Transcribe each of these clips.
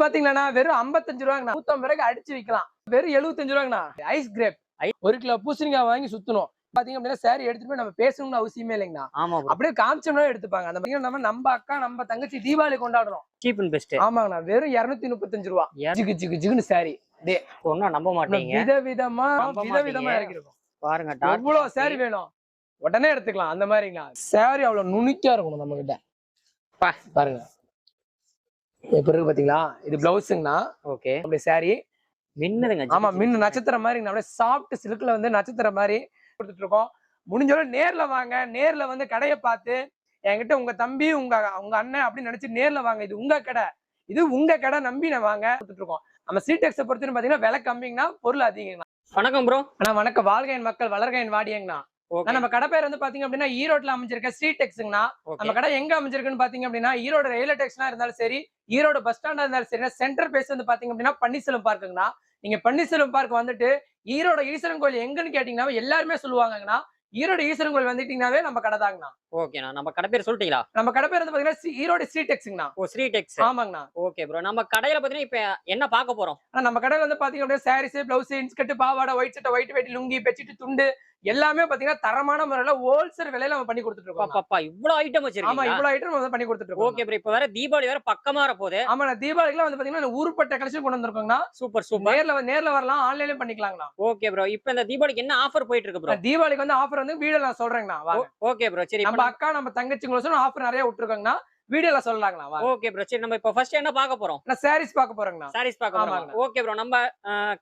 பாத்தீங்கன்னா வெறும் 55 ரூபாங்கண்ணா. நூத்தம்பது ரூபாய்க்கு அடிச்சு விக்கலாம். வெறும் 75 ரூபாங்கண்ணா. ஐஸ் கிரேப் ஒரு கிலோ பூசணிக்காய் வாங்கி சுத்தணும். பாத்தீங்க அப்படின்னா சாரி எடுத்துட்டு போய் நம்ம பேசணும்னு அவசியமே இல்லைங்கண்ணா. ஆமா அப்படியே காமிச்சோம்னா எடுத்துப்பாங்க. அந்த மாதிரி நம்ம நம்ம அக்கா நம்ம தங்கச்சி தீபாவளி கொண்டாடுறோம். சீப் அண்ட் பெஸ்ட் ஆமாங்கண்ணா. வெறும் 235 முப்பத்தஞ்சு ரூபா ஜிகு ஜிகு ஜிகுன்னு சாரி டே. ஒன்னும் நம்ப மாட்டீங்க. விதவிதமா விதவிதமா. இறக்கிருக்கும். பாருங்க எவ்வளவு சாரி வேணும்? உடனே எடுத்துக்கலாம். அந்த மாதிரிங்களா சாரி அவ்வளவு நுணுக்கியா இருக்கணும் நம்ம கிட்ட பா. பாருங்க. எப்படி இருக்கு பாத்தீங்களா? இது பிளவுஸுங்கண்ணா ஓகே. அப்படி சாரி மின்னுதுங்க ஆமா மின்னு நட்சத்திரம் மாதிரி அப்படியே சாஃப்ட் சில்க்ல வந்து நட்சத்திரம் மாதிரி கொடுத்துட்டு இருக்கோம் முடிஞ்சளவு நேர்ல வாங்க. நேர்ல வந்து கடையை பார்த்து என்கிட்ட உங்க தம்பி உங்க உங்க அண்ணன் அப்படின்னு நினைச்சு நேர்ல வாங்க. இது உங்க கடை. இது உங்க கடை நம்பி நான் வாங்க கொடுத்துட்டு இருக்கோம் நம்ம சீடெக்ஸை பொறுத்து பாத்தீங்கன்னா விலை கம்மிங்கண்ணா பொருள் அதிகங்கண்ணா. வணக்கம் ப்ரோ ஆனா வணக்கம். வாழ்கையின் மக்கள் வளர்கையின் வாடியங்கண்ணா. நம்ம கடை பேர் வந்து பாத்தீங்க அப்படின்னா ஈரோட்ல அமைஞ்சிருக்க ஸ்ட்ரீடெக்ஸ்ங்கண்ணா ஓகே. நம்ம கடை எங்க அமைஞ்சிருக்குன்னு பாத்தீங்க அப்படின்னா ஈரோடு ரயில்வே டெக்ஸ்னா இருந்தாலும் சரி ஈரோடு பஸ் ஸ்டாண்டா இருந்தாலும் சரி சென்டர் பேஸ் வந்து பாத்தீங்க அப்படின்னா பன்னீர்செல்வம் பார்க்குங்கண்ணா நீங்க பன்னீர்செல்வம் பார்க் வந்துட்டு ஈரோட ஈஸ்வரன் கோயில் எங்கன்னு கேட்டீங்கன்னா எல்லாருமே சொல்லுவாங்கண்ணா ஈரோடு ஈஸ்வரன் கோயில் வந்துட்டீங்கன்னாவே நம்ம கடை தாங்கண்ணா. ஓகேண்ணா நம்ம கடை பேர் சொல்லிட்டீங்களா? நம்ம கடை பேர் வந்து பாத்தீங்கன்னா ஈரோடு ஸ்ட்ரீடெக்ஸ்ங்கண்ணா ஓ ஸ்ரீ டெக்ஸ் ஆமாங்கண்ணா. ஓகே ப்ரோ நம்ம கடையில பாத்தீங்கன்னா இப்ப என்ன பார்க்க போறோம்? ஆனா நம்ம கடையில வந்து பாத்தீங்க அப்படின்னா சாரீஸ் பிளவுஸ் இன்ஸ்கர்ட் பாவாடை ஒயிட் சட்டை ஒயிட் வெட்டி லுங்கி பெட்ஷீட் துண்டு எல்லாமே பாத்தீங்கன்னா தரமான முறையில ஹோல்சேல் விலையில நம்ம பண்ணி கொடுத்துட்டு இருக்கோம் பாப்பா இவ்வளவு ஐட்டம் ஆமா வச்சிருக்கீங்க இவ்வளவு ஐட்டம் நம்ம பண்ணி கொடுத்துட்டு இருக்கோம் ஓகே ப்ரோ இப்ப வேற தீபாவளி வேற பக்கமா வர போகுது. ஆமா நான் தீபாவளிக்குலாம் வந்து பாத்தீங்கன்னா ஊருப்பட்ட கலெக்ஷன் கொண்டு வந்திருக்கோங்கண்ணா. சூப்பர் சூப்பர் நேர்ல நேர்ல வரலாம் ஆன்லைன்லயும் பண்ணிக்கலாங்கண்ணா. ஓகே ப்ரோ இப்ப இந்த தீபாவளிக்கு என்ன ஆஃபர் போயிட்டு இருக்கு ப்ரோ தீபாவளிக்கு வந்து ஆஃபர் வந்து வீடியோல நான் சொல்றேங்கண்ணா ஓகே ப்ரோ சரி நம்ம அக்கா நம்ம தங்கச்சிங்களும் ஆஃபர் நிறைய விட்டுருக்காங்கண்ணா. வீடியோல சொல்லலாங்கண்ணா வாங்க. ஓகே ப்ரோ சரி நம்ம இப்ப ஃபர்ஸ்ட் என்ன பார்க்க போறோம்? நான் சாரீஸ் பார்க்க போறேங்கண்ணா. சாரீஸ் பார்க்க போறோம். ஓகே ப்ரோ நம்ம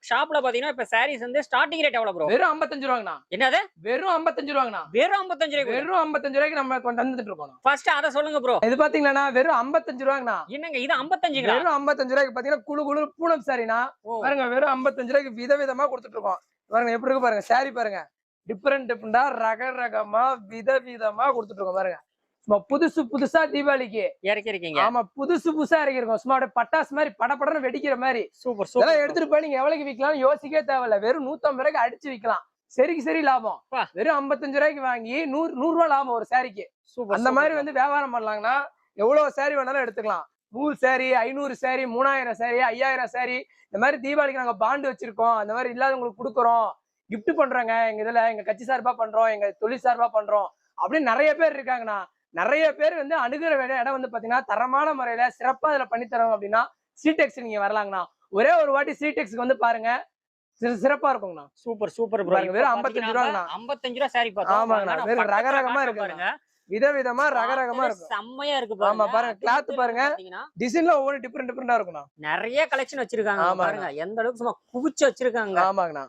ஷாப்ல பாத்தீங்கன்னா இப்ப சாரீஸ் வந்து ஸ்டார்டிங் ரேட் எவ்வளவு ப்ரோ வெறும் 55 ரூபாங்கண்ணா. என்னது? வெறும் 55 ரூபாங்கண்ணா. வெறும் 55 ரூபாய் வெறும் 55 ரூபாய்க்கு நம்ம கொண்டு வந்துட்டு இருக்கோம் ஃபர்ஸ்ட் அத சொல்லுங்க ப்ரோ இது பாத்தீங்கன்னா வெறும் 55 ரூபாங்கண்ணா. என்னங்க இது 55ங்களா வெறும் 55 ரூபாய்க்கு பாத்தீங்கன்னா குழு குழு பூனம் சாரினா பாருங்க வெறும் 55 ரூபாய்க்கு விதவிதமா கொடுத்துட்டு இருக்கோம். பாருங்க எப்படி இருக்கு பாருங்க சாரி பாருங்க. டிஃப்ரெண்ட் டிஃப்ரெண்டா ரக ரகமா விதவிதமா கொடுத்துட்டு இருக்கோம் பாருங்க. புதுசு புதுசா தீபாவளிக்கு. இறக்கி இருக்கீங்க ஆமா புதுசு புதுசா இறக்கிருக்கோம். சும்மா பட்டாசு மாதிரி படபடன்னு வெடிக்கிற மாதிரி. Super super. எடுத்துட்டு போய் நீங்க எவ்வளவுக்கு விக்கலாம் யோசிக்கவே தேவையில்ல. வெறும் 150 ரூபாய்க்கு அடிச்சு விக்கலாம் சரிக்கு சரி லாபம். வெறும் 55 ரூபாய்க்கு வாங்கி நூறு நூறு ரூபாய் லாபம் ஒரு சாரிக்கு அந்த மாதிரி வந்து வியாபாரம் பண்ணலாங்கன்னா எவ்வளவு சாரி வேணாலும் எடுத்துக்கலாம். நூறு சாரி ஐநூறு சாரி மூணாயிரம் சாரி ஐயாயிரம் சாரி இந்த மாதிரி தீபாவளிக்கு நாங்க பாண்டு வச்சிருக்கோம். அந்த மாதிரி இல்லாதவங்களுக்கு கொடுக்குறோம். gift பண்றோங்க. எங்க இதுல எங்க கட்சி சார்பா பண்றோம். எங்க தொழில் சார்பா பண்றோம். அப்படின்னு நிறைய பேர் இருக்காங்கண்ணா. நிறைய பேர் வந்து அணுகிற வேண்டிய இடம் வந்து பாத்தீங்கன்னா தரமான முறையில சிறப்பா இதுல பண்ணி தரோம் அப்படின்னா சிடெக்ஸ் நீங்க வரலாங்கண்ணா. ஒரே ஒரு வாட்டி சிடெக்ஸ்க்கு வந்து பாருங்க. சிற- சிறப்பா இருக்குங்கண்ணா. சூப்பர் சூப்பர் ப்ரோ பாருங்க, வெறும் 55 ரூபாங்கண்ணா. 55 ரூபா சாரி ஆமாங்கண்ணா, வெறும் ரக ரகமா இருக்குங்க. விதவிதமா ரக ரகமா இருக்கும். செம்மையா இருக்கு ஆமா, பாருங்க, cloth பாருங்க. டிசைன்ல ஒவ்வொரு டிஃப்ரெண்ட் டிஃப்ரெண்டா இருக்கும்ண்ணா. நிறைய கலெக்ஷன் வச்சிருக்காங்க ஆமாங்க. பாருங்க. எந்த அளவுக்கு சும்மா குவிச்சு வச்சிருக்காங்க. ஆமாங்கண்ணா.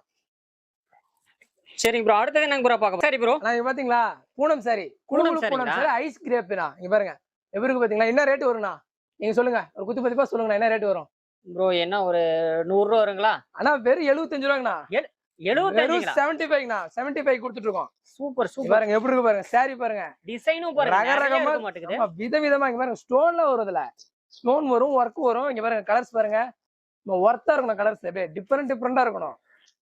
சரிங்க ப்ரோ அடுத்தது என்னங்க ப்ரோ பார்க்க சரி ப்ரோ நான் பாத்தீங்களா? பூனம் சாரி. பூனம் பூனம்? சாரி ஐஸ் கிரேப்னா இங்க பாருங்க. எப்படி பாத்தீங்களா? என்ன ரேட் வரும்ண்ணா நீங்க சொல்லுங்க. ஒரு குத்து பதிப்பா சொல்லுங்கண்ணா என்ன ரேட் வரும்? ப்ரோ என்ன ஒரு நூறு ரூபா வருங்களா? ஆனா வெறும் 75 ரூபாங்கண்ணா. வெறும் எழுபத்தஞ்சுங்களா செவன்டி ஃபைவ்ண்ணா செவன்டி ஃபைவ் கொடுத்துட்டு இருக்கோம் சூப்பர் சூப்பர் பாருங்க எப்படி இருக்கு பாருங்க. சாரி பாருங்க. டிசைனும் பாருங்க. ரக மாட்டேங்குது. விதவிதமா இங்க பாருங்க. ஸ்டோன்ல வருதுல. ஸ்டோன் வரும் ஒர்க் வரும். இங்க பாருங்க கலர்ஸ் பாருங்க. ஒர்த்தா இருக்கணும் கலர்ஸ் அப்படியே டிஃப்ரெண்ட் டிஃப்ரெண்டா இருக்கணும்.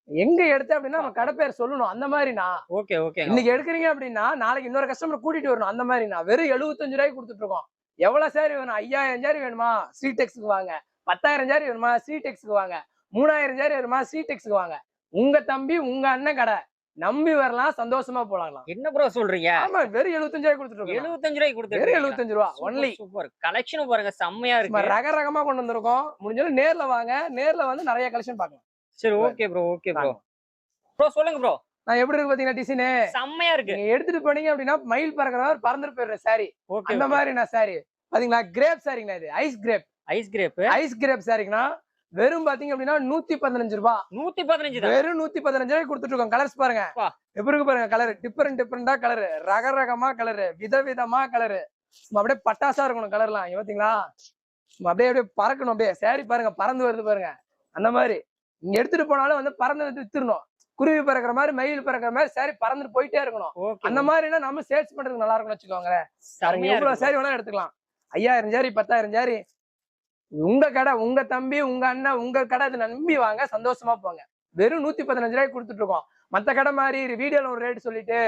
எங்க எடுத்த அப்படின்னா நம்ம கடை பேர் சொல்லணும். அந்த மாதிரிண்ணா. ஓகே ஓகே இன்னைக்கு எடுக்கிறீங்க அப்படின்னா நாளைக்கு இன்னொரு கஸ்டமர் கூட்டிட்டு வரணும். அந்த மாதிரிண்ணா. வெறும் 75 ரூபாய்க்கு கொடுத்துட்டு இருக்கோம் எவ்வளவு சாரி வேணும்? ஐயாயிரம் சாரி வேணுமா? ஸ்ரீடெக்ஸ்க்கு வாங்க. பத்தாயிரம் சாரி வேணுமா? ஸ்ரீடெக்ஸ்க்கு வாங்க. மூணாயிரம் சாரி வேணுமா? ஸ்ரீடெக்ஸ்க்கு வாங்க. உங்க தம்பி உங்க அண்ணன் கடை. நம்பி வரலாம் சந்தோஷமா போலாங்களாம். என்ன ப்ரோ சொல்றீங்க? ஆமா வெறும் 75 ரூபாய்க்கு கொடுத்துட்டு இருக்கோம் எழுபத்தஞ்சு ரூபாய்க்கு வெறும் கொடுத்து 75 ரூபா ஒன்லி சூப்பர். கலெக்ஷன் பாருங்க செம்மையா சும்மா இருக்கு. ரக ரகமா கொண்டு வந்திருக்கோம். முடிஞ்சாலும் நேர்ல வாங்க. நேர்ல வந்து நிறைய கலெக்ஷன் பார்க்கலாம். சரி okay bro okay bro bro சொல்லுங்க ப்ரோ நான் எப்படி இருக்கு பாத்தீங்கன்னா டிசைனு? செம்மையா இருக்கு. நீங்க எடுத்துட்டு போனீங்க அப்படின்னா மயில் பறக்கிற மாதிரி பறந்துட்டு போயிடுற சாரி ஓகே அந்த மாதிரி நான் சாரி பாத்தீங்களா கிரேப் சாரிங்கண்ணா இது. Ice crepe ice crepe ice crepe சாரிங்கண்ணா வெறும் பாத்தீங்க அப்படின்னா நூத்தி பதினஞ்சு ரூபா. நூத்தி பதினஞ்சு தான். வெறும் நூத்தி பதினஞ்சு ரூபாய்க்கு கொடுத்துட்டு இருக்கோம். கலர்ஸ் பாருங்க. எப்படி இருக்கு பாருங்க கலர் டிஃபரெண்ட் டிஃபரெண்டா கலர் ரக ரகமா கலர் விதவிதமா கலர் அப்படியே பட்டாசா இருக்கணும் கலர்லாம் பாத்தீங்களா? அப்படியே அப்படியே பறக்கணும் அப்படியே. சாரி பாருங்க பறந்து வருது பாருங்க. அந்த மாதிரி. எடுத்துட்டு போனாலும் வந்து பறந்து வித்துடணும் குருவி பறக்கிற மாதிரி மயில் பறக்கிற மாதிரி சாரி பறந்துட்டு போயிட்டே இருக்கணும். அந்த மாதிரினா நம்ம சேல்ஸ் பண்றதுக்கு நல்லா இருக்கும்னு வச்சுக்கோங்களேன். எவ்வளவு சாரி வேணா எடுத்துக்கலாம். ஐயாயிரம் சாரி பத்தாயிரம் சாரி உங்க கடை உங்க தம்பி உங்க அண்ணன் உங்க கடை அதை நம்பி வாங்க சந்தோஷமா போங்க. வெறும் நூத்தி பதினஞ்சு ரூபாய்க்கு கொடுத்துட்டு இருக்கோம். மத்த கடை மாதிரி வீடியோல ஒரு ரேட் சொல்லிட்டு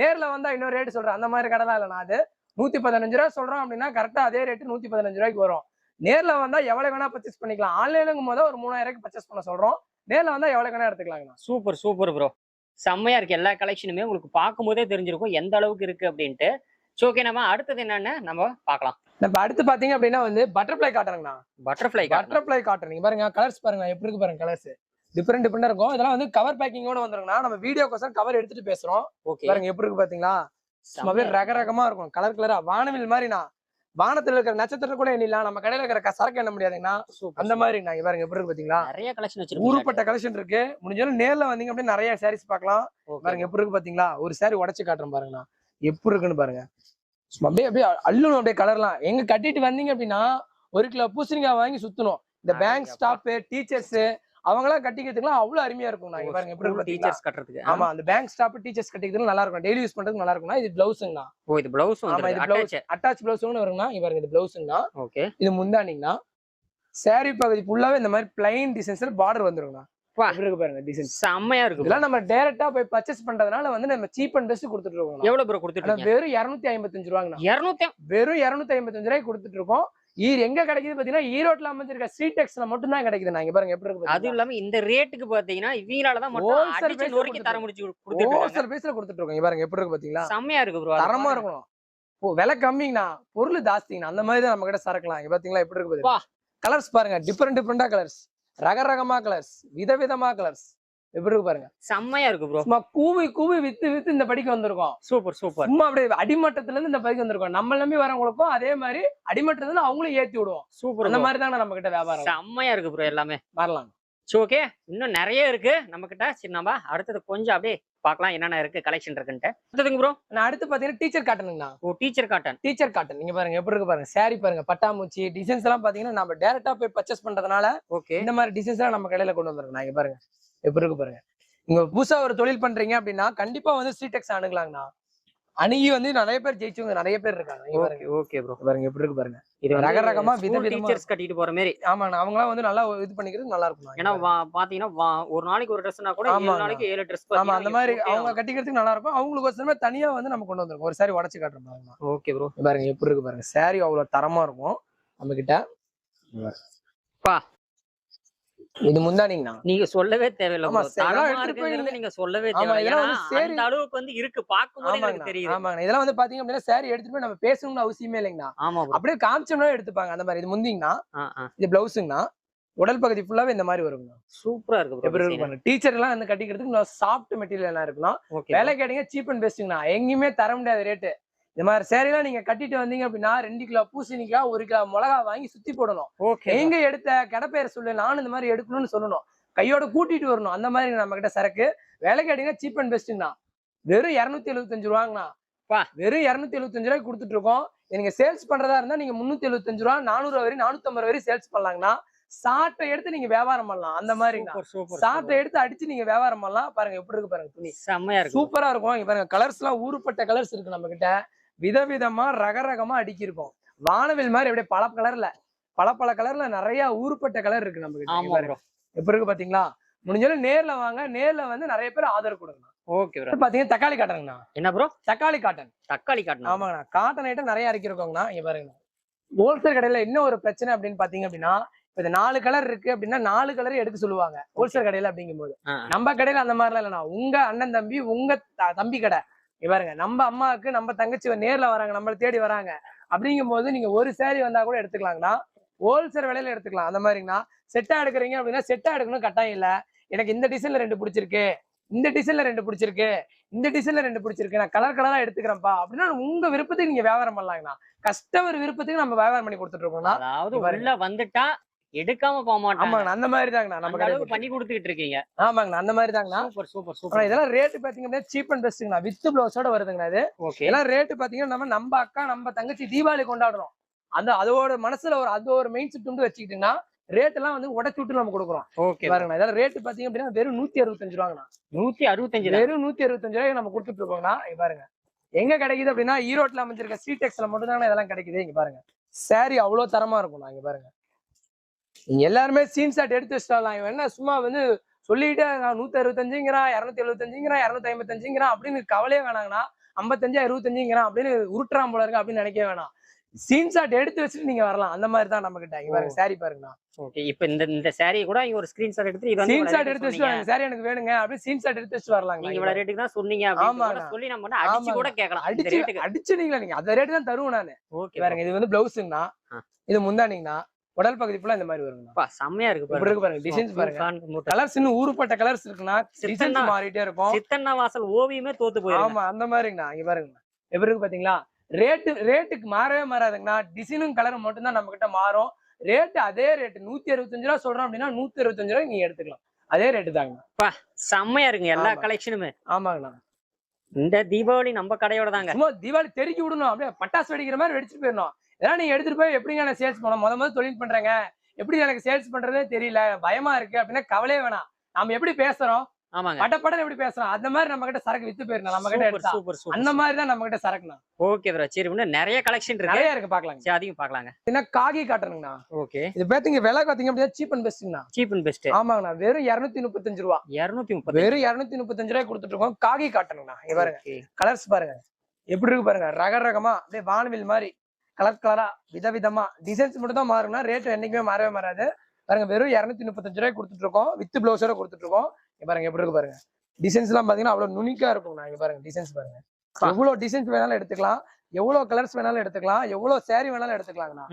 நேர்ல வந்தா இன்னொரு ரேட் சொல்றேன். அந்த மாதிரி கடை தான் இல்லைண்ணா அது. நூத்தி பதினஞ்சு ரூபா சொல்றோம் அப்படின்னா கரெக்டா அதே ரேட்டு நூத்தி பதினஞ்சு ரூபாய்க்கு வரும். நேர்ல வந்தா எவ்வளவு வேணா பர்ச்சேஸ் பண்ணிக்கலாம். ஆன்லைனுங்கும் போது ஒரு மூணாயிரம் பர்ச்சேஸ் பண்ண சொல்றோம். நேர்ல வந்தா எவ்வளவு வேணா எடுத்துக்கலாங்கண்ணா. சூப்பர் சூப்பர் ப்ரோ செம்மையா இருக்கு. எல்லா கலெக்ஷனுமே உங்களுக்கு பார்க்கும்போதே தெரிஞ்சிருக்கும் எந்த அளவுக்கு இருக்கு அப்படின்ட்டு. ஸோ ஓகே நம்ம அடுத்தது என்னன்னு நம்ம பார்க்கலாம். நம்ம அடுத்து பாத்தீங்க அப்படின்னா வந்து பட்டர்ஃபிளை காட்டுறேங்கண்ணா. பட்டர்ஃப்ளை பட்டர்ஃபிளை காட்டன் நீங்க பாருங்க கலர்ஸ் பாருங்க எப்படி இருக்கு பாருங்க கலர்ஸ் டிஃப்ரெண்ட் டிஃப்ரெண்டா இருக்கும். இதெல்லாம் வந்து கவர் பேக்கிங்கோட வந்துருங்கண்ணா. நம்ம வீடியோக்கோசரம் கவர் எடுத்துட்டு பேசுறோம். ஓகே பாருங்க எப்படி இருக்கு பாத்தீங்களா? சும்மாவே ரக ரகமா இருக்கும். கலர் கலரா வானவில் மாதிரிண்ணா வானத்துல இருக்கிற நட்சத்திரம் கூட எண்ணிலாம் நம்ம கடையில இருக்கிற சரக்கு எண்ண முடியாதுங்கண்ணா? அந்த மாதிரி இங்க பாருங்க எப்படி இருக்கு பாத்தீங்களா? நிறைய கலெக்ஷன் வச்சிருக்கோம் ஊருப்பட்ட கலெக்ஷன் இருக்கு. முடிஞ்சாலும் நேர்ல வந்தீங்க அப்படின்னா நிறைய சாரீஸ் பார்க்கலாம். பாருங்க எப்படி இருக்கு பாத்தீங்களா? ஒரு saree உடைச்சு காட்டுறேன் பாருங்கண்ணா. எப்படி இருக்குன்னு பாருங்க. அப்படியே அப்படியே அள்ளணும் அப்படியே கலர்லாம் எங்க கட்டிட்டு வந்தீங்க அப்படின்னா ஒரு கிலோ பூசணிக்காய் வாங்கி சுத்தணும். இந்த பேங்க். ஸ்டாஃப் டீச்சர்ஸ் அவங்களாம் கட்டிக்கிறதுக்குலாம் அவ்வளவு அருமையா இருக்கும் நான் பாருங்க எப்படி டீச்சர்ஸ் கட்டுறதுக்கு. ஆமா அந்த பேங்க் ஸ்டாப் டீச்சர்ஸ் கட்டிக்கிறதுக்கு நல்லா இருக்கும் டெய்லி யூஸ் பண்றதுக்கு நல்லா இருக்கும்னா இது பிளவுஸுங்கண்ணா ஓ இது பிளவுஸ் ஆமா இது பிளவுஸ் அட்டாச் பிளவுஸ்னு வருங்கண்ணா. பாருங்க இது பிளவுஸுங்கண்ணா ஓகே இது முந்தானிங்கண்ணா. saree பகுதி ஃபுல்லாவே இந்த மாதிரி பிளைன் டிசைன்ஸ்ல பார்டர் வந்துருங்கண்ணா. இருக்கு பாருங்க டிசைன்ஸ் செம்மையா இருக்கு bro. இதெல்லாம் நம்ம டைரக்டா போய் பர்ச்சேஸ் பண்றதுனால வந்து நம்ம சீப் அண்ட் பெஸ்ட் கொடுத்துட்டு இருக்கோம் எவ்வளவு ப்ரோ கொடுத்துட்டு வெறும் இருநூத்தி ஐம்பத்தஞ்சு ரூபாங்கண்ணா. இருநூத்தி வெறும் இருநூத்தி ஐம்பத்தஞ்சு ரூபாய்க்கு கொடுத்துட்டு இருக்கோம். ஈர் எங்க கிடைக்குது பாத்தீங்கன்னா ஈரோட்ல அமைஞ்சிருக்க ஸ்ட்ரீடெக்ஸ்ல மட்டும் தான் கிடைக்குது. நான் பாருங்க எப்படி இருக்கு அதுவும் இல்லாம இந்த ரேட்டுக்கு பாத்தீங்கன்னா இவங்களாலதான் மட்டும் Wholesale அடிச்சு price ல நொறுக்கி தர கொடுத்துட்டு முடிச்சு ஹோல்சேல் பிரைஸ்ல கொடுத்துட்டு இருக்கோம். பாருங்க எப்படி இருக்கு பாத்தீங்களா? செம்மையா இருக்கு ப்ரோ தரமா இருக்கணும். விலை கம்மிங்கண்ணா. பொருள் ஜாஸ்திங்கண்ணா. அந்த மாதிரி தான் நம்ம கிட்ட சரக்கலாம். பாத்தீங்களா எப்படி இருக்கு. கலர்ஸ் பாருங்க டிஃப்ரெண்ட் டிஃப்ரெண்டா கலர்ஸ் ரக ரகமா கலர்ஸ் விதவிதமா கலர்ஸ் எப்படி இருக்கு பாருங்க. செம்மையா இருக்கு ப்ரோ சும்மா கூவி கூவி வித்து வித்து இந்த படிக்கு வந்திருக்கோம். சூப்பர் சூப்பர் சும்மா அப்படியே அடிமட்டத்துல இருந்து இந்த படிக்கு வந்திருக்கோம். நம்ம நம்பி வரவங்களுக்கும் அதே மாதிரி அடிமட்டத்துல அவங்களும் ஏத்தி விடுவோம். சூப்பர் அந்த மாதிரி தானே நம்ம கிட்ட வியாபாரம். செம்மையா இருக்கு ப்ரோ எல்லாமே. வரலாம். சரி ஓகே இன்னும் நிறைய இருக்கு. நம்ம கிட்ட சரி நம்ம அடுத்தது கொஞ்சம் அப்படியே பார்க்கலாம் என்னென்ன இருக்கு கலெக்ஷன் இருக்குன்ட்டு. அடுத்ததுங்க ப்ரோ நான் அடுத்து பாத்தீங்கன்னா டீச்சர் காட்டனுங்கண்ணா ஓ டீச்சர் காட்டன் டீச்சர் காட்டன் நீங்க பாருங்க எப்படி இருக்கு பாருங்க. saree பாருங்க பட்டாம்பூச்சி டிசைன்ஸ் எல்லாம் பாத்தீங்கன்னா நம்ம டேரக்டா போய் பர்ச்சேஸ் பண்றதுனால ஓகே இந்த மாதிரி டிசைன்ஸ் எல்லாம் நம்ம கடையில கொண்டு வந்திருக்கோம். நான் இங்க பாருங்க. எப்படி இருக்கு பாருங்க. நீங்க புதுசா ஒரு தொழில் பண்றீங்க அப்படின்னா கண்டிப்பா வந்து ஸ்ட்ரீடெக்ஸ் அணுகலாங்கண்ணா. அணுகி வந்து நிறைய பேர் ஜெயிச்சவங்க நிறைய பேர் இருக்காங்க. இங்க பாருங்க. ஓகே ப்ரோ இங்க பாருங்க எப்படி இருக்கு பாருங்க. இது ரக ரகமா, விதவிதமா டீச்சர்ஸ் கட்டிட்டு போற மாதிரி ஆமாண்ணா அவங்களாம் வந்து நல்லா இது பண்ணிக்கிறது நல்லா இருக்கும் ஏன்னா பாத்தீங்கன்னா ஒரு நாளைக்கு ஒரு ட்ரெஸ்னா கூட ஆமாங்க. நாளைக்கு ஏழு ட்ரெஸ் ஆமா அந்த மாதிரி அவங்க கட்டிக்கிறதுக்கு நல்லா இருக்கும். அவங்களுக்கு ஒருத்தருமே தனியா வந்து நம்ம கொண்டு வந்திருக்கோம் ஒரு சாரி உடச்சு காட்டுறோம் ஓகே ப்ரோ இங்க பாருங்க எப்படி இருக்கு பாருங்க. saree அவ்வளவு தரமா இருக்கும். நம்ம கிட்ட பா. இது முந்தானிங்கண்ணா. நீங்க சொல்லவே தேவையில்ல. சரி, நீங்க- சொல்லவே தேவையில்ல. சரி. அளவுக்கு வந்து இருக்கு. எனக்கு இதெல்லாம் வந்து பாத்தீங்க அப்படின்னா saree எடுத்துட்டு போய் நம்ம பேசணும்னு அவசியமே இல்லைங்கண்ணா. ஆமா அப்படியே காமிச்சோம்னா எடுத்துப்பாங்க. அந்த மாதிரி இது முந்திங்கண்ணா. இது பிளவுஸுங்கண்ணா உடல் பகுதி ஃபுல்லாவே இந்த மாதிரி வருங்கண்ணா. சூப்பரா இருக்கு எப்படி ப்ரோ இருக்கு பாருங்க டீச்சர் எல்லாம் வந்து கட்டிக்கிறதுக்கு சாஃப்ட் மெட்டீரியல் எல்லாம் இருக்குண்ணா. ஓகே வேலை கேட்டீங்க சீப் அண்ட் பெஸ்ட்டுங்கண்ணா எங்கேயுமே தர முடியாத ரேட்டு இந்த மாதிரி சேரீலாம் நீங்க கட்டிட்டு வந்தீங்க அப்படின்னா ரெண்டு கிலோ பூசணிக்காய் ஒரு கிலோ மிளகா வாங்கி சுத்தி போடணும். ஓகே எங்க எடுத்த கடப்பெயர் சொல்லு நானும் இந்த மாதிரி எடுக்கணும்னு சொல்லணும். கையோட கூட்டிட்டு வரணும். அந்த மாதிரி நம்ம கிட்ட சரக்கு. வேலை கேட்டீங்கன்னா சீப் அண்ட் பெஸ்ட்டுங்கண்ணா வெறும் இருநூத்தி எழுபத்தஞ்சு ரூபாங்கண்ணா. பா. வெறும் இருநூத்தி எழுபத்தஞ்சு ரூபாய்க்கு கொடுத்துட்டு இருக்கோம். நீங்க சேல்ஸ் பண்றதா இருந்தா நீங்க முன்னூத்தி எழுபத்தஞ்சு ரூபா நானூறு வரையும் நானூத்தம்பது வரையும் சேல்ஸ் பண்ணலாங்கண்ணா. சாட்டை எடுத்து நீங்க வியாபாரம் பண்ணலாம். அந்த சூப்பர் சாட்டை எடுத்து அடிச்சு நீங்க வியாபாரம் பண்ணலாம். பாருங்க எப்படி இருக்கு பாருங்க துணி. செம்மையா சூப்பரா இருக்கும். பாருங்க கலர்ஸ் எல்லாம் ஊருப்பட்ட கலர்ஸ் இருக்கு நம்ம கிட்ட. விதவிதமா ரக ரகமா அடிக்கிருக்கும் வானவில் மாதிரி அப்படியே பல கலர்ல பல பல கலர்ல நிறைய ஊருப்பட்ட கலர் இருக்கு. ப்ரோ எப்படி இருக்கு பாத்தீங்களா? முடிஞ்சாலும் நேர்ல வாங்க நேர்ல வந்து நிறைய பேர் ஆதரவு கொடுங்க ஓகே ப்ரோ பாத்தீங்கன்னா தக்காளி காட்டனுங்கண்ணா என்ன ப்ரோ தக்காளி காட்டன். தக்காளி காட்டணும். ஆமாங்கண்ணா. காட்டன் ஐட்டம் நிறைய இறக்கிருக்கோங்கண்ணா இங்க பாருங்க ஹோல்சேல் கடையில என்ன ஒரு பிரச்சனை அப்படின்னு பாத்தீங்க அப்படின்னா இப்ப இந்த நாலு கலர் இருக்கு அப்படின்னா நாலு கலர் எடுக்க சொல்லுவாங்க. ஹோல்சேல் கடையில அப்படிங்கும்போது. ஆ. நம்ம கடையில அந்த மாதிரிலாம் இல்லைண்ணா. உங்க அண்ணன் தம்பி உங்க தம்பி கடை. பாருங்க நம்ம அம்மாவுக்கு நம்ம தங்கச்சி நேர்ல வராங்க நம்மள தேடி வராங்க. அப்படிங்கும்போது நீங்க ஒரு saree வந்தா கூட எடுத்துக்கலாங்கண்ணா. ஹோல்சேல் விலையில எடுத்துக்கலாம். அந்த மாதிரிங்கண்ணா. செட்டா எடுக்கிறீங்க அப்படின்னா செட்டா எடுக்கணும் கட்டாயம் இல்ல. எனக்கு இந்த டிசைன்ல ரெண்டு பிடிச்சிருக்கு. இந்த டிசைன்ல ரெண்டு பிடிச்சிருக்கு. இந்த டிசைன்ல ரெண்டு பிடிச்சிருக்கு. நான் கலர் கலரா எடுத்துக்கிறேன்ப்பா. அப்படின்னா உங்க விருப்பத்துக்கு நீங்க வியாபாரம் பண்ணலாங்கண்ணா. கஸ்டமர் விருப்பத்துக்கு நம்ம வியாபாரம் பண்ணி கொடுத்துட்டு இருக்கோம்னா அதாவது. உள்ள வந்துட்டா எடுக்காம போக ஆமாங்கண்ணா அந்த மாதிரி தாங்கண்ணா நம்ம அளவுக்கு பண்ணி கொடுத்துட்டு இருக்கீங்க. ஆமாங்கண்ணா அந்த மாதிரி தாங்கண்ணா சூப்பர் சூப்பர் ஆனா சூப்பர். இதெல்லாம் ரேட் பாத்தீங்க அப்படின்னா சீப் அண்ட் பெஸ்ட்டுங்கண்ணா வித் பிளவுஸோட வருதுங்கண்ணா இது. ஓகே இதெல்லாம் ரேட் பாத்தீங்கன்னா நம்ம நம்ம அக்கா நம்ம தங்கச்சி தீபாவளி கொண்டாடுறோம். அந்த அதோட மனசுல ஒரு அது ஒரு மெயின் சுட்டு வச்சுக்கிட்டீங்கன்னா ரேட் எல்லாம் வந்து உடச்சு விட்டு நம்ம கொடுக்குறோம். ஓகே பாருங்கண்ணா இதெல்லாம் ரேட் பாத்தீங்க அப்படின்னா வெறும் நூத்தி அறுபத்தஞ்சு ரூபாங்கண்ணா. நூத்தி அறுபத்தஞ்சு தான். வெறும் நூத்தி அறுபத்தஞ்சு ரூபாய்க்கு நம்ம கொடுத்துட்டு இங்க பாருங்க. எங்க கிடைக்குது அப்படின்னா ஈரோட்ல அமைஞ்சிருக்க ஸ்ட்ரீடெக்ஸ்ல மட்டும் தாங்க இதெல்லாம் கிடைக்குது. இங்க பாருங்க. saree அவ்வளவு தரமா இருக்கும் இங்க பாருங்க. நீங்க எல்லாருமே சீன் ஷாட் எடுத்து வச்சிடலாம் இவன் என்ன சும்மா வந்து சொல்லிட்டு நான் நூத்தி அறுபத்தஞ்சுங்கிறான் இரநூத்தி எழுபத்தஞ்சுங்கிறான் இரநூத்தி ஐம்பத்தஞ்சுங்கிறான் அப்படின்னு கவலையே வேணாங்கண்ணா. ஐம்பத்தஞ்சா இருபத்தஞ்சுங்கிறான் அப்படின்னு உருட்டுறான் போல இருக்கு அப்படின்னு நினைக்க வேணாம். சீன் ஷாட் எடுத்து வச்சுட்டு நீங்க வரலாம். அந்த மாதிரி தான் நம்ம கிட்ட இங்க பாருங்க. சாரி பாருங்கண்ணா. ஓகே இப்போ இந்த இந்த saree கூட இங்க ஒரு ஸ்கிரீன்ஷாட் எடுத்து இது ஷாட் rate எடுத்து வச்சுட்டு சாரி எனக்கு வேணுங்க அப்படியே சீன் ஷாட் எடுத்து வச்சுட்டு வரலாங்க நீங்க இவ்வளவு ரேட்டுக்கு தான் சொன்னீங்க அப்படின்னு. சொல்லி நம்ம அடிச்சு. கூட கேட்கலாம். அடிச்சு அடிச்சு நீங்களா நீங்க. அந்த ரேட்டு தான் தருவேன் நானு. ஓகே பாருங்க இது வந்து பிளவுஸுங்கண்ணா. இது முந்தானிங்கண்ணா. உடல் பகுதி ஃபுல்லா இந்த மாதிரி வருங்கண்ணா பா செம்மையா இருக்கு இப்படி பாருங்க இருக்கு பாருங்க. டிசைன்ஸ் பாருங்க கலர்ஸ் இன்னும் ஊருப்பட்ட கலர்ஸ் இருக்குண்ணா. டிசைன்ஸ் சித்தன்னா- மாறிட்டே இருக்கும். சித்தண்ணா வாசல் ஓவியமே தோத்து போயிருக்கு ஆமா அந்த மாதிரிங்கண்ணா. இங்க பாருங்க எப்படி இருக்கு பாத்தீங்களா? ரேட்டு ரேட்டுக்கு மாறவே மாறாதுங்கண்ணா. டிசைனும் கலரும் மட்டும் தான் நம்ம கிட்ட மாறும். ரேட்டு அதே ரேட்டு நூத்தி அறுபத்தஞ்சு ரூபா சொல்றோம் அப்படின்னா நூத்தி அறுபத்தஞ்சு ரூபாய் நீங்க எடுத்துக்கலாம். அதே ரேட்டு தாங்க செம்மையா இருக்குங்க எல்லா. கலெக்ஷனுமே ஆமாங்கண்ணா. இந்த தீபாவளி நம்ம கடையோட தாங்க. சும்மா தீபாவளி தெருக்கி விடணும். அப்படியே பட்டாசு வெடிக்கிற மாதிரி வெடிச்சுட்டு போயிடணும். இதெல்லாம் நீங்க எடுத்துட்டு போய் எப்படிங்க நான் சேல்ஸ் பண்ணணும்? முத முத தொழில் பண்றேங்க. எப்படி எனக்கு சேல்ஸ் பண்றதே தெரியல. பயமா இருக்கு அப்படின்னா கவலையே வேணாம். நம்ம எப்படி பேசுறோம்? ஆமாங்க. பட எப்படி பேசுறோம்? அந்த மாதிரி நம்ம கிட்ட சரக்கு வித்து போயிடணும் நம்ம கிட்ட சூப்பர் அந்த மாதிரி தான் நம்ம கிட்ட சரக்குண்ணா. ஓகே ப்ரோ சரி இன்னும் நிறைய கலெக்ஷன் இருக்கு. நிறைய இருக்கு பாக்கலாங்க. சரி அதையும் பார்க்கலாங்க என்ன காகி காட்டணுங்கண்ணா ஓகே இது பாத்தீங்க விலை பாத்தீங்க அப்படின்னா சீப் அண்ட் பெஸ்ட்ங்கண்ணா சீப் அண்ட் பெஸ்ட் ஆமாங்கண்ணா. வெறும் இருநூத்தி முப்பத்தஞ்சு ரூபா. இருநூத்தி முப்பது வெறும் இருநூத்தி முப்பத்தஞ்சு ரூபாய் கொடுத்துட்டு இருக்கோம். காகி காட்டணுங்கண்ணா. பாருங்க. கலர்ஸ் பாருங்க. எப்படி இருக்கு பாருங்க. ரக ரகமா அப்படியே வானவில் மாதிரி. கலர் கலரா விதவிதமா டிசைன்ஸ் மட்டும் தான் மாறும்னா ரேட் என்னைக்குமே மாறவே மாறாது. பாருங்க வெறும் இருநூத்தி முப்பத்தஞ்சு ரூபாய் கொடுத்துட்டு இருக்கோம். வித் பிளவுஸோட கொடுத்துட்டு இருக்கோம். பாருங்க எப்படி இருக்கு பாருங்க. டிசைன்ஸ் எல்லாம் பாத்தீங்கன்னா அவ்வளவு நுனிக்கா இருக்கும்ண்ணா இங்க பாருங்க டிசைன்ஸ் பாருங்க. எவ்வளவு டிசைன்ஸ் வேணாலும் எடுத்துக்கலாம். எவ்வளவு கலர்ஸ் வேணாலும் எடுத்துக்கலாம். எவ்வளவு saree வேணாலும் எடுத்துக்கலாங்கண்ணா.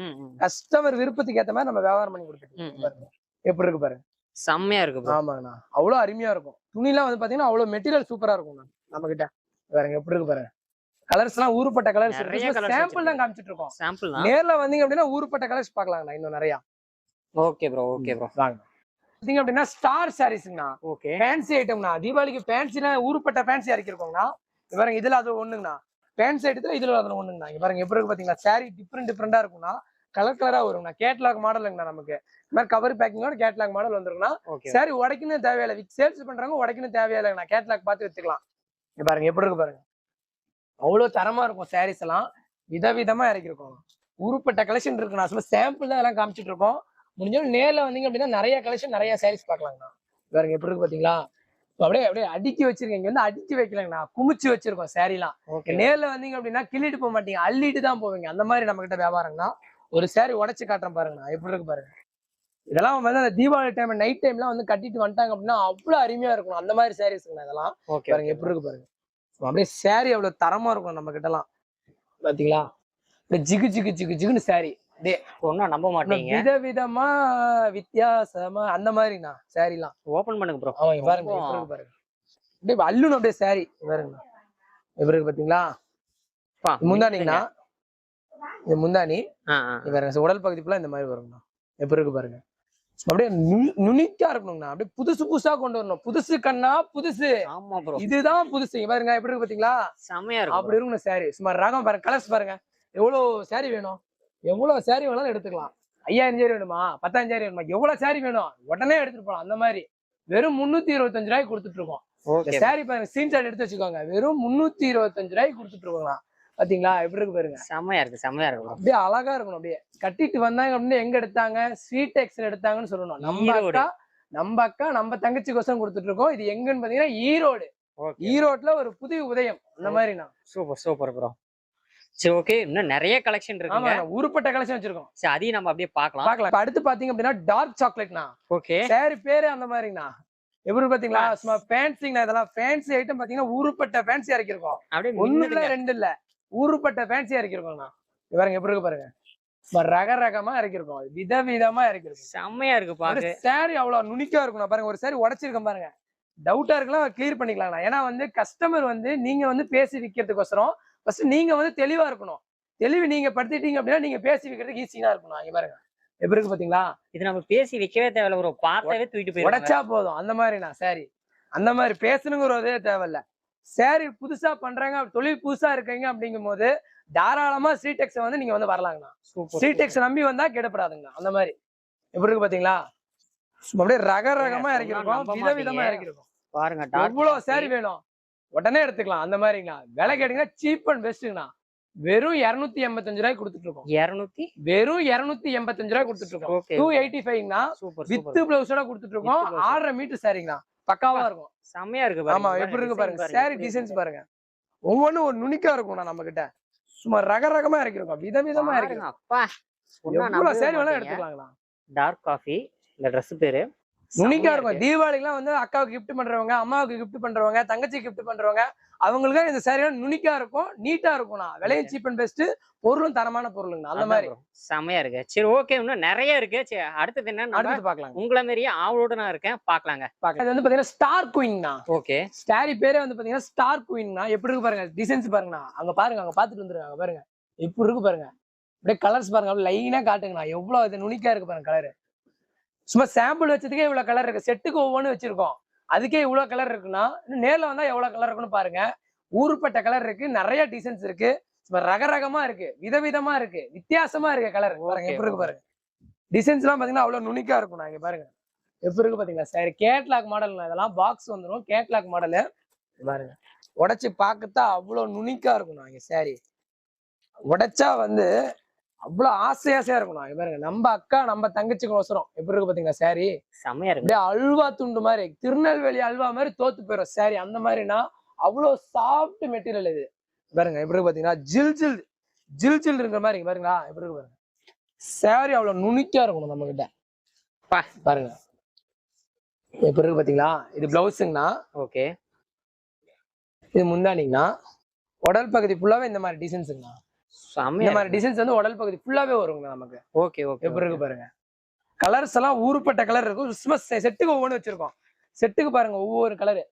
கஸ்டமர் விருப்பத்துக்கு ஏத்த மாதிரி நம்ம வியாபாரம் பண்ணி கொடுத்துட்டு இருக்கோம். எப்படி இருக்கு பாருங்க. செம்மையா இருக்கு ஆமாங்கண்ணா அவ்வளவு அருமையா இருக்கும். துணிலாம் வந்து பாத்தீங்கன்னா அவ்வளவு மெட்டீரியல் சூப்பரா இருக்கும் நம்ம கிட்ட பாருங்க எப்படி இருக்கு பாருங்க. கலர்ஸ் எல்லாம் ஊருப்பட்ட கலர்ஸ் சாம்பிள் தான். காமிச்சிட்டு இருக்கோம் சாம்பிள் நேர்ல வந்தீங்க அப்படின்னா ஊருப்பட்ட கலர்ஸ் பாக்கலாங்கண்ணா இன்னும் நிறைய. ஓகே ப்ரோ ஓகே ப்ரோ வாங்க. பாத்தீங்க அப்படின்னா ஸ்டார் சாரீஸ்ங்கண்ணா ஓகே ஃபேன்சி ஐட்டம்னா தீபாவளிக்கு ஃபேன்சினா ஊருப்பட்ட ஃபேன்சி இறக்கிருக்கோங்கண்ணா பாருங்க இதுல அது ஒண்ணுங்கண்ணா. ஃபேன்சி ஐட்டத்துல இதுல அது ஒண்ணுங்கண்ணா. இங்க பாருங்க எப்படி இருக்கு பாத்தீங்களா? சாரி டிஃப்ரெண்ட் டிஃப்ரெண்டா இருக்கும்னா கலர் கலரா வருங்கண்ணா கேட்லாக் மாடலுங்கண்ணா நமக்கு. இந்த மாதிரி கவர் பேக்கிங்கோட கேட்லாக் மாடல் வந்துருக்குண்ணா சரி உடைக்கணும் தேவையில்லை. சேல்ஸ் பண்றவங்க உடைக்கணும் தேவையில்லைங்கண்ணா. கேட்லாக் பார்த்து வச்சுக்கலாம் பாருங்க எப்படி இருக்கு பாருங்க. அவ்வளவு தரமா இருக்கும் சாரீஸ் எல்லாம். விதவிதமா இறக்கிருக்கோம். உருப்பட்ட கலெக்ஷன் இருக்குண்ணா சும்மா சாம்பிள் தான் எல்லாம் காமிச்சிட்டு இருக்கோம். முடிஞ்சாலும் நேர்ல வந்தீங்க அப்படின்னா நிறைய கலெக்ஷன் நிறைய சாரீஸ் பார்க்கலாங்கண்ணா. பாருங்க எப்படி இருக்கு பாத்தீங்களா இப்ப அப்படியே அப்படியே அடுக்கி வச்சிருக்கேன். இங்க வந்து அடுக்கி வைக்கலங்கண்ணா. குமிச்சு வச்சிருக்கோம் சாரீலாம் நேர்ல வந்தீங்க அப்படின்னா கிள்ளிட்டு போக மாட்டீங்க. அள்ளிட்டு தான் போவீங்க. அந்த மாதிரி நம்ம கிட்ட வியாபாரம்னா ஒரு சாரி உடைச்சு காட்டுறேன் பாருங்கண்ணா. எப்படி இருக்கு பாருங்க. இதெல்லாம் வந்து அந்த தீபாவளி டைம் நைட் டைம்லாம் வந்து கட்டிட்டு வந்துட்டாங்க அப்படின்னா அவ்வளவு அருமையா இருக்கும். அந்த மாதிரி சாரீஸ்ங்கண்ணா இதெல்லாம். பாருங்க எப்படி இருக்கு பாருங்க. அப்படியே சாரி அவ்வளவு தரமா இருக்கும் நம்ம கிட்டலாம். பாத்தீங்களா? அப்படியே ஜிகு ஜிகு ஜிகு ஜிகுன்னு சாரி ஒன்னும் நம்ப மாட்டீங்க. விதவிதமா வித்தியாசமா அந்த மாதிரிண்ணா சாரிலாம் ஓபன் பண்ணுங்க ப்ரோ அவங்க பாருங்க பாருங்க அப்படியே அள்ளுணும் அப்படியே சாரி பாருங்க. எப்படி இருக்கு பாத்தீங்களா? முந்தானிங்கண்ணா? இது முந்தானி. பாருங்க உடல் பகுதி ஃபுல்லா இந்த மாதிரி வருங்கண்ணா. எப்படி இருக்கு பாருங்க. அப்படியே நுனிக்கா இருக்கணுங்கண்ணா. அப்படியே புதுசு புதுசா கொண்டு வரணும். புதுசு கண்ணா புதுசு. ஆமா ப்ரோ இதுதான் புதுசு. பாருங்க எப்படி இருக்கு பாத்தீங்களா? செம்மையா இருக்கு அப்படி இருக்கணும் சாரி சும்மா ரகம் பாருங்க கலர்ஸ் பாருங்க. எவ்வளவு சாரி வேணும்? எவ்வளவு சாரி வேணாலும் எடுத்துக்கலாம். ஐயாயிரம் சாரி வேணுமா? பத்தாயிரம் வேணுமா? எவ்வளவு சாரி வேணும்? உடனே எடுத்துட்டு போலாம். அந்த மாதிரி. வெறும் முன்னூத்தி இருபத்தஞ்சு ரூபாய்க்கு கொடுத்துட்டு இருக்கோம். சாரி பாருங்க ஸ்கிரீன்ஷாட் எடுத்து வச்சுக்கோங்க. வெறும் முன்னூத்தி இருபத்தஞ்சு ரூபாய்க்கு கொடுத்துட்டு இருக்கோங்களா பாத்தீங்களா? எப்படி இருக்கு பாருங்க. செம்மையா இருக்கு செம்மையா இருக்கு. ப்ரோ அப்படியே அழகா இருக்கணும் அப்படியே. கட்டிட்டு வந்தாங்க அப்படின்னு எங்க எடுத்தாங்க? ஸ்வீட் எக்ஸ்ல எடுத்தாங்கன்னு சொல்லணும். நம்ம. அக்கா நம்ம அக்கா நம்ம தங்கச்சி கோசம் கொடுத்துட்டு இருக்கோம். இது எங்கன்னு பாத்தீங்கன்னா ஈரோடு. ஈரோட்ல ஒரு புதிய உதயம். அந்த மாதிரிண்ணா சூப்பர் சூப்பர் ப்ரோ சரி ஓகே இன்னும் நிறைய கலெக்ஷன் ஆமா இருக்குங்க உருப்பட்ட கலெக்ஷன் வச்சிருக்கோம். சரி அதையும் நம்ம அப்படியே பார்க்கலாம். பாக்கலாம் இப்ப அடுத்து பாத்தீங்க அப்படின்னா டார்க் சாக்லேட்னா ஓகே. சாரி பேரு அந்த மாதிரிங்கண்ணா. எப்படி பாத்தீங்களா? சும்மா ஃபேன்சிங்கண்ணா இதெல்லாம் ஃபேன்சி ஐட்டம் பாத்தீங்கன்னா ஊருப்பட்ட ஃபேன்சி இறக்கிருக்கோம் அப்படியே ஒண்ணு இல்ல. ரெண்டு இல்ல. ஊருப்பட்ட ஃபேன்சி இறக்கிருக்கோம்ண்ணா இங்க பாருங்க எப்படி இருக்கு பாருங்க. ரக ரகமா இறக்கிருக்கோம் விதவிதமா இறக்கிருக்கோம் செம்மையா இருக்கு பாக்கு சாரி அவ்வளவு நுனிக்கா இருக்கும் பாருங்க ஒரு சாரி உடைச்சிருக்கேன் பாருங்க. டவுட்டா இருக்கலாம் கிளியர் பண்ணிக்கலாம்ண்ணா. ஏன்னா வந்து கஸ்டமர் வந்து நீங்க வந்து பேசி விற்கிறதுக்கோசரம் ஃபர்ஸ்ட் நீங்க வந்து தெளிவா இருக்கணும். தெளிவு நீங்க படுத்திட்டீங்க அப்படின்னா நீங்க பேசி விற்கிறதுக்கு ஈஸியா இருக்கணும் இங்க பாருங்க. எப்படி இருக்கு பாத்தீங்களா? இது நம்ம பேசி வைக்கவே தேவையில்ல ப்ரோ பார்த்தாவே தூக்கிட்டு போயிடுவாங்க உடைச்சா போதும். அந்த மாதிரிண்ணா சாரி அந்த மாதிரி பேசணுங்கிறதே தேவையில்ல. சாரி புதுசா பண்றாங்க தொழில் புதுசா இருக்கீங்க அப்படிங்கும் போது தாராளமா ஸ்ரீடெக்ஸ் வந்து நீங்க வந்து வரலாங்கண்ணா. சூப்பர் ஸ்ரீடெக்ஸ் நம்பி வந்தா கெடப்படாதுங்கண்ணா. அந்த மாதிரி. எப்படி இருக்கு பாத்தீங்களா? அப்படியே ரக ரகமா இறக்கிருக்கோம் விதவிதமா. இறக்கிருக்கோம் பாருங்க எவ்வளவு சாரி வேணும்? உடனே எடுத்துக்கலாம். அந்த மாதிரிங்கண்ணா. விலை கேட்டீங்கன்னா சீப் அண்ட் பெஸ்ட்டுங்கண்ணா வெறும் இருநூத்தி எண்பத்தஞ்சு ரூபாய்க்கு கொடுத்துட்டு இருக்கோம் இருநூத்தி? வெறும் இருநூத்தி எண்பத்தஞ்சு ரூபாய் கொடுத்துட்டு இருக்கோம் டூ எயிட்டி ஃபைவ்னா வித் பிளவுஸோட கொடுத்துட்டு இருக்கோம். ஆறரை மீட்டர் சாரிங்கண்ணா பக்காவா இருக்கும். செம்மையா இருக்கு பாருங்க. ஆமா எப்படி இருக்கு பாருங்க. சாரி டிசைன்ஸ். பாருங்க. ஒவ்வொன்றும் ஒரு நுனிக்கா இருக்கும்ண்ணா நம்ம கிட்ட சும்மா ரக ரகமா இறக்கிருக்கோம். விதவிதமா இருக்கு. அப்பா. சேரி வேணாலும் எடுத்துக்கலாங்களா டார்க் காஃபி இந்த Dress பேரு. நுனிக்கா செம்மையா இருக்கும். தீபாவளிக்குலாம் வந்து அக்காவுக்கு gift பண்றவங்க அம்மாவுக்கு gift பண்றவங்க தங்கச்சி gift பண்றவங்க அவங்களுக்கு இந்த சேரீ நுனிக்கா இருக்கும் நீட்டா இருக்கும்ண்ணா. விலையும் சீப் அண்ட் பெஸ்ட் பொருளும் தரமான பொருளுங்கண்ணா அந்த மாதிரி. செம்மையா இருக்கு. சரி ஓகே இன்னும் நிறைய இருக்கு. சரி அடுத்தது என்ன அடுத்து பாக்கலாம் உங்களை மாதிரியே ஆவலோட நான் இருக்கேன். பாக்கலாங்க. இது வந்து பாத்தீங்கன்னா ஸ்டார் குயின்ண்ணா ஓகே ஸ்டாரி பேரே வந்து பாத்தீங்கன்னா ஸ்டார் குயின்னா எப்படி இருக்கு பாருங்க டிசைன்ஸ் பாருங்கண்ணா. அங்க பாருங்க அங்க பாத்துட்டு வந்துருங்க அங்க பாருங்க. எப்படி இருக்கு பாருங்க. அப்படியே கலர்ஸ் பாருங்க அப்படியே லைனா காட்டுங்கண்ணா. எவ்வளவு இது நுனிக்கா இருக்கு பாருங்க கலர் சும்மா சாம்பிள் வச்சதுக்கே இவ்வளவு கலர் இருக்கு. செட்டுக்கு ஒவ்வொன்று வச்சிருக்கோம். அதுக்கே இவ்வளவு கலர் இருக்குன்னா இன்னும் நேர்ல வந்தா எவ்வளவு கலர் இருக்குன்னு பாருங்க. ஊருப்பட்ட கலர் இருக்கு நிறைய டிசைன்ஸ் இருக்கு. சும்மா ரக ரகமா இருக்கு விதவிதமா இருக்கு வித்தியாசமா இருக்கு கலர் பாருங்க எப்படி இருக்கு பாருங்க. டிசைன்ஸ் எல்லாம் பாத்தீங்கன்னா அவ்வளவு நுனிக்கா இருக்கும். இங்க பாருங்க. எப்படி இருக்கு பாத்தீங்களா? சரி கேட்லாக் மாடல் இதெல்லாம் பாக்ஸ் வந்துடும் கேட்லாக் மாடலு பாருங்க. உடைச்சு பார்க்கத்தான் அவ்வளவு நுனிக்கா இருக்கும். இங்க சாரி உடைச்சா வந்து அவ்வளவு ஆசை ஆசையா இருக்கும் இங்க பாருங்க நம்ம அக்கா நம்ம தங்கச்சிக்கு ஒசரம் எப்படி இருக்கு பாத்தீங்களா சாரி செம்மையா இருக்கு. அல்வா துண்டு மாதிரி திருநெல்வேலி அல்வா மாதிரி தோத்து போயிடும் சாரி அந்த மாதிரினா அவ்வளவு சாஃப்ட் மெட்டீரியல் இது. பாருங்க எப்படி இருக்கு பாத்தீங்கன்னா ஜில் ஜில் ஜில் ஜில் இருக்கிற மாதிரி பாருங்களா எப்படி இருக்கு பாருங்க. சாரி அவ்வளவு நுனிக்கா இருக்கணும் நம்ம கிட்ட. பா. பாருங்க. எப்படி இருக்கு பாத்தீங்களா இது பிளவுஸுங்கண்ணா ஓகே. இது முந்தானிங்கண்ணா உடல் பகுதி ஃபுல்லாவே இந்த மாதிரி டிசைன்ஸுங்கண்ணா இந்த மாதிரி டிசைன்ஸ் வந்து உடல் பகுதி ஃபுல்லாவே வருங்க நமக்கு. ஓகே ஓகே எப்படி இருக்கு பாருங்க. கலர்ஸ் எல்லாம் ஊருப்பட்ட கலர் இருக்கும். செ- செட்டுக்கு ஒவ்வொன்று வச்சிருக்கோம். செட்டுக்கு பாருங்க ஒவ்வொரு கலரு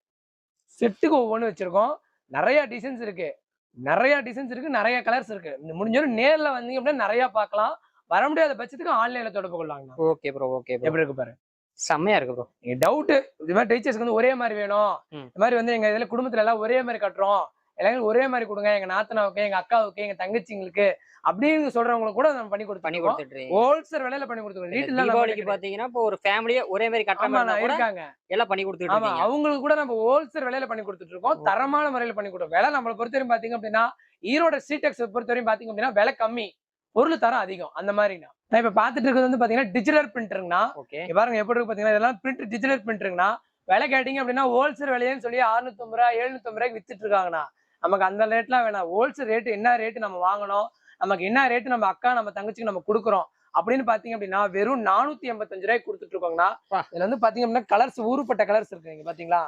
செட்டுக்கு ஒவ்வொன்று வச்சிருக்கோம். நிறைய டிசைன்ஸ் இருக்கு. நிறைய டிசைன்ஸ் இருக்கு நிறைய கலர்ஸ் இருக்கு. முடிஞ்சாலும் நேர்ல வந்தீங்க அப்படின்னா நிறைய பார்க்கலாம். வர முடியாத பட்சத்துக்கு ஆன்லைன்ல தொடர்பு கொள்ளாங்க ஓகே ப்ரோ ஓகே ப்ரோ எப்படி இருக்கு பாருங்க செம்மையா இருக்கு ப்ரோ நீங்க டவுட் இது மாதிரி டீச்சர்ஸ்க்கு வந்து ஒரே மாதிரி வேணும். இந்த மாதிரி வந்து எங்க இதுல குடும்பத்துல எல்லாம் ஒரே மாதிரி கட்டுறோம். எல்லாரும் ஒரே மாதிரி கொடுங்க. எங்க நாத்தனாவுக்கு எங்க அக்காவுக்கு எங்க தங்கச்சிங்களுக்கு அப்படின்னு சொல்றவங்களுக்கு கூட நம்ம பண்ணி பண்ணி கொடுத்து கொடுத்துட்டு ஹோல்சேல் விலையில பண்ணி கொடுத்துருக்கோம். ரீட்டில் தீபாவளிக்கு பாத்தீங்கன்னா இப்போ ஒரு ஃபேமிலியே ஒரே மாதிரி கட்டாம இருக்காங்க. எல்லாம் பண்ணி கொடுத்துட்டு ஆமா அவங்களுக்கு கூட நம்ம ஹோல்சேல் விலையில பண்ணி கொடுத்துட்டு இருக்கோம். தரமான முறையில பண்ணி கொடுத்தோம் விலை நம்மளை பொறுத்தவரையும் பாத்தீங்க அப்படின்னா ஈரோட ஸ்ட்ரீடெக்ஸ் பொறுத்தவரையும் பாத்தீங்க அப்படின்னா விலை கம்மி. பொருள் தரம் அதிகம். அந்த மாதிரினா நான் இப்ப பாத்துட்டு இருக்கிறது வந்து பாத்தீங்கன்னா டிஜிட்டல் பிரிண்டருங்கண்ணா ஓகே. பாருங்க எப்படி இருக்கு பாத்தீங்கன்னா இதெல்லாம் பிரிண்ட் டிஜிட்டல் பிரிண்டருங்கண்ணா விலை கேட்டீங்க அப்படின்னா ஹோல்சேல் விலையன்னு சொல்லி 650 ரூபாய் எழுநூத்தம்பது ரூபாய்க்கு வித்துட்டு இருக்காங்கண்ணா. நமக்கு அந்த ரேட்லாம் வேணாம். ஹோல்சேல் ரேட் என்ன ரேட் நம்ம வாங்கணும்? நமக்கு என்ன ரேட் நம்ம அக்கா நம்ம தங்கச்சிக்கு நம்ம கொடுக்குறோம்? அப்படின்னு பாத்தீங்க அப்படின்னா வெறும் நானூத்தி எண்பத்தஞ்சு ரூபாய்க்கு கொடுத்துட்டு இருக்கோங்கண்ணா. இதுல வந்து பாத்தீங்க அப்படின்னா கலர்ஸ் ஊருப்பட்ட கலர்ஸ் இருக்கு இங்க பாத்தீங்களா?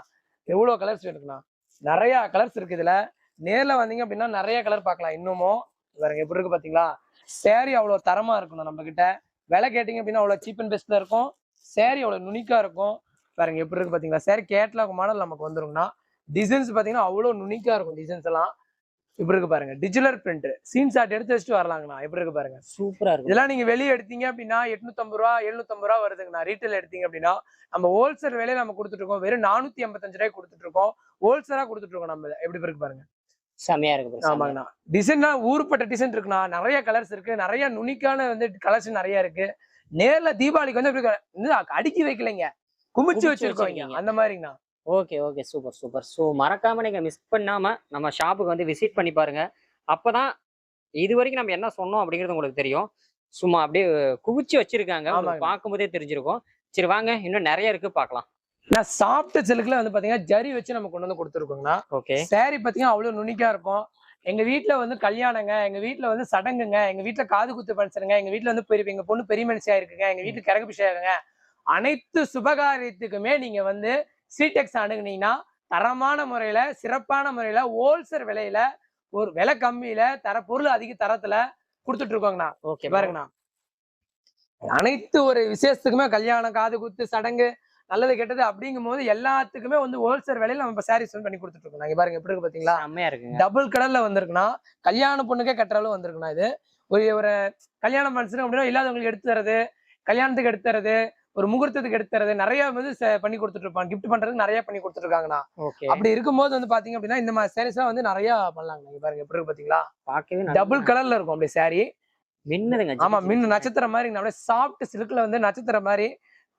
எவ்வளவு கலர்ஸ் இருக்குண்ணா நிறைய கலர்ஸ் இருக்கு இதுல. நேர்ல வந்தீங்க அப்படின்னா நிறைய கலர் பார்க்கலாம். இன்னமும் பாருங்க எப்படி இருக்கு பாத்தீங்களா? சேரீ அவ்வளவு தரமா இருக்கணும் நம்ம கிட்ட விலை கேட்டீங்க அப்படின்னா அவ்வளவு சீப் அண்ட் பெஸ்ட்ல இருக்கும். சேரீ அவ்வளவு நுனிக்கா இருக்கும். பாருங்க எப்படி இருக்கு பாத்தீங்களா? சேரீ கேட்லாக் மாடல் நமக்கு வந்துருங்கண்ணா. டிசைன்ஸ் பாத்தீங்கன்னா அவ்வளவு நுனிக்கா இருக்கும் டிசைன்ஸ் எல்லாம். இப்படி இருக்கு பாருங்க. டிஜிட்டல் பிரிண்ட் சீன் ஷாட் எடுத்து வச்சுட்டு வரலாங்கண்ணா. எப்படி இருக்கு பாருங்க. சூப்பரா இருக்கு இதெல்லாம் நீங்க வெளியே எடுத்தீங்க அப்படின்னா எட்நூத்தம்பது ரூபா எழுநூத்தம்பது ரூபா வருதுங்கண்ணா ரீட்டைல் எடுத்தீங்க அப்படின்னா நம்ம ஹோல்சேல் விலையில நம்ம கொடுத்துட்டு இருக்கோம். வெறும் நானூத்தி எண்பத்தஞ்சு ரூபாய் கொடுத்துட்டு இருக்கோம். ஹோல்சேலா கொடுத்துட்டு இருக்கோம் நம்ம. எப்படி இருக்கு பாருங்க. செம்மையா இருக்கு. ஆமாங்கண்ணா. டிசைன்னா ஊருப்பட்ட டிசைன் இருக்குண்ணா. நிறைய கலர்ஸ் இருக்கு. நிறைய நுனிக்கான வந்து கலர்ஸ் நிறைய இருக்கு. நேர்ல தீபாவளிக்கு வந்து வந்து அடுக்கி வைக்கலைங்க. குமிச்சு வச்சிருக்கீங்க. அந்த மாதிரிங்கண்ணா. Okay okay super super so மறக்காம நீங்க மிஸ் பண்ணாம நம்ம ஷாப்புக்கு வந்து விசிட் பண்ணி பாருங்க. அப்பதான் இது வரைக்கும் நம்ம என்ன சொன்னோம் அப்படிங்கிறது உங்களுக்கு தெரியும். சும்மா அப்படியே குவிச்சு வச்சிருக்காங்க. பார்க்கும்போதே தெரிஞ்சிருக்கும். சரி வாங்க. இன்னும் நிறைய இருக்கு பார்க்கலாம். நான் சாஃப்ட் சில்க்ல வந்து பாத்தீங்கன்னா ஜரி வச்சு நம்ம கொண்டு வந்து கொடுத்துருக்கோங்கண்ணா. ஓகே saree பாத்தீங்கன்னா அவ்வளவு நுனிக்கா இருக்கும். எங்க வீட்ல வந்து கல்யாணங்க எங்க வீட்ல வந்து சடங்குங்க எங்க வீட்ல காது குத்து ஃபங்க்ஷனுங்க எங்க வீட்ல வந்து பெரிய எங்க பொண்ணு பெரிய மனுஷியா இருக்குங்க எங்க வீட்டுல கரகு பிஷேகங்க அனைத்து சுபகாரியத்துக்குமே நீங்க வந்து சீடெக்ஸ் அணுகுனீங்கன்னா தரமான முறையில சிறப்பான முறையில ஹோல்சேல் விலையில ஒரு விலை கம்மியில தர பொருள் அதிக தரத்துல கொடுத்துட்டு இருக்கோங்கண்ணா. ஓகே பாருங்கண்ணா. அனைத்து ஒரு விசேஷத்துக்குமே கல்யாணம் காது குத்து சடங்கு நல்லது கெட்டது அப்படிங்கும் போது எல்லாத்துக்குமே வந்து ஹோல்சேல் விலையில நம்ம சாரீஸ் பண்ணி கொடுத்துட்டு இருக்கோம் நாங்க பாருங்க எப்படி இருக்கு பாத்தீங்களா? செம்மையா இருக்குங்க. டபுள் கலர்ல வந்திருக்குண்ணா. கல்யாண பொண்ணுக்கே கட்டுற அளவு வந்திருக்குண்ணா இது. ஒரு ஒரு கல்யாணம் ஃபங்க்ஷன் அப்படின்னா இல்லாதவங்களுக்கு எடுத்து தரது கல்யாணத்துக்கு எடுத்து தரது ஒரு முகூர்த்தத்துக்கு எடுத்து தரது நிறைய வந்து பண்ணி கொடுத்துட்டு இருப்பாங்க கிஃப்ட் பண்றதுக்கு நிறைய பண்ணி கொடுத்துட்டு இருக்காங்கண்ணா அப்படி இருக்கும்போது வந்து பாத்தீங்க அப்படின்னா இந்த மாதிரி சாரீஸ் வந்து நிறைய பண்ணலாங்க நீங்க பாருங்க எப்படி இருக்கு பாத்தீங்களா? பார்க்கவே டபுள் கலர்ல இருக்கும் அப்படியே saree. மின்னுதுங்க ஆமா மின் நட்சத்திரம் மாதிரி அப்படியே சாஃப்ட் சில்க்ல வந்து நட்சத்திரம் மாதிரி